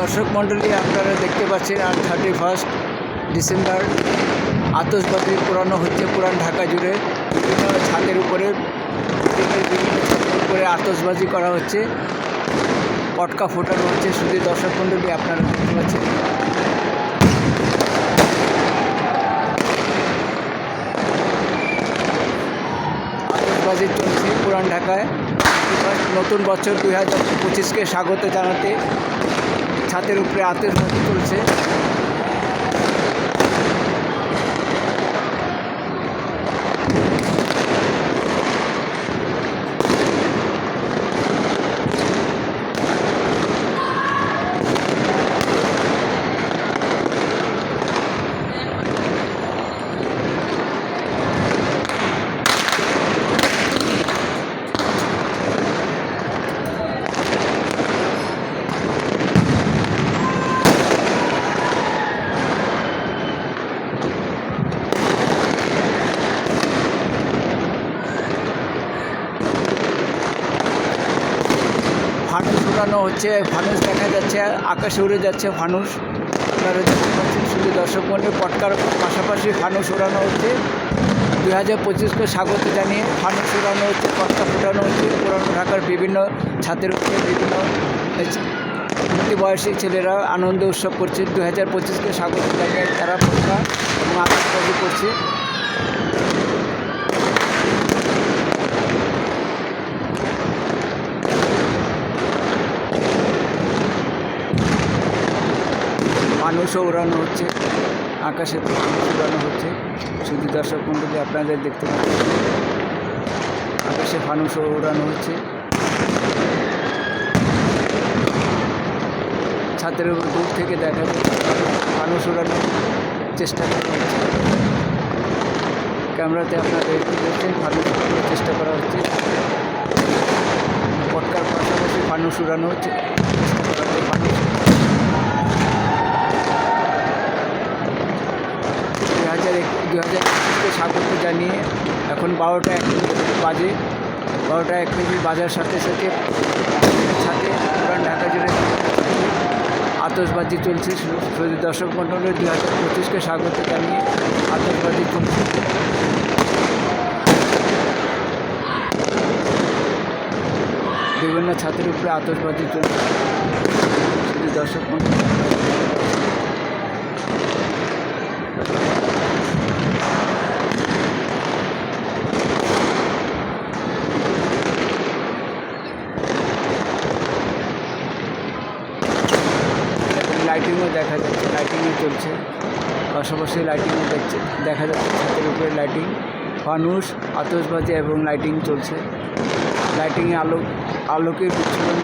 দর্শক মণ্ডলী, আপনারা দেখতে পাচ্ছেন আর থার্টি ফার্স্ট ডিসেম্বর আতসবাজি পুরানো হচ্ছে পুরান ঢাকা জুড়ে। বিভিন্ন ছাদের উপরে বিভিন্ন ছাদের উপরে আতসবাজি করা হচ্ছে। পটকা ফোটানো হচ্ছে। শুধু দর্শক মণ্ডলী, আপনারা দেখতে পাচ্ছেন। আতসবাজি চলছে পুরান ঢাকায়। নতুন বছর দুই হাজার পঁচিশকে স্বাগত জানাতে ছাদের উপরে আতসবাজি চলছে ফানুস উড়ানো হচ্ছে, ফানুস দেখা যাচ্ছে, আকাশে উড়ে যাচ্ছে ফানুস। আপনারা শুধু দর্শক মন্ডলী পটকার পাশাপাশি ফানুস উড়ানো হচ্ছে। দুই হাজার পঁচিশকে স্বাগত জানিয়ে ফানুস উড়ানো হচ্ছে, পটকা ফোটানো হচ্ছে। পুরানো ঢাকার বিভিন্ন ছাদের উপরে বিভিন্ন বয়সী ছেলেরা আনন্দ উৎসব করছে। দু হাজার পঁচিশকে স্বাগত জানিয়ে তারা পটকা এবং আতসবাজি করছে। মানুষও উড়ানো হচ্ছে, আকাশে উড়ানো হচ্ছে। শুধু দর্শক মন্ডলী, আপনাদের দেখতে পাচ্ছেন আকাশে ফানুসও উড়ানো হচ্ছে। ছাদের উপর দূর থেকে দেখা যাচ্ছে ফানুস উড়ানোর চেষ্টা করা হচ্ছে। ক্যামেরাতে আপনারা দেখতে পাচ্ছেন ফানুস উড়ানোর চেষ্টা করা হচ্ছে। পটকার পাশাপাশি ফানুস উড়ানো হচ্ছে। চেষ্টা করা হচ্ছে হাজার দুই হাজার একুশকে স্বাগত জানিয়ে এখন বারোটা এক বাজে। বারোটা এক মিনিট বাজার সাথে সাথে সাথে পুরান ঢাকা জুড়ে আতসবাজি চলছে। শুধু দর্শক মণ্ডলের দুই হাজার পঁচিশকে স্বাগত জানিয়ে আতসবাজি চলছে বিভিন্ন ছাত্রের উপরে আতসবাজি চলছে শুধু দর্শক মণ্ডল লাইটিংও দেখা যাচ্ছে লাইটিংও চলছে। পাশাপাশি লাইটিংও দেখছে, দেখা যাচ্ছে ছাদের উপরে লাইটিং ফানুস আতসবাজি এবং লাইটিং চলছে। লাইটিংয়ে আলো, আলোকের বিচ্ছুরণ।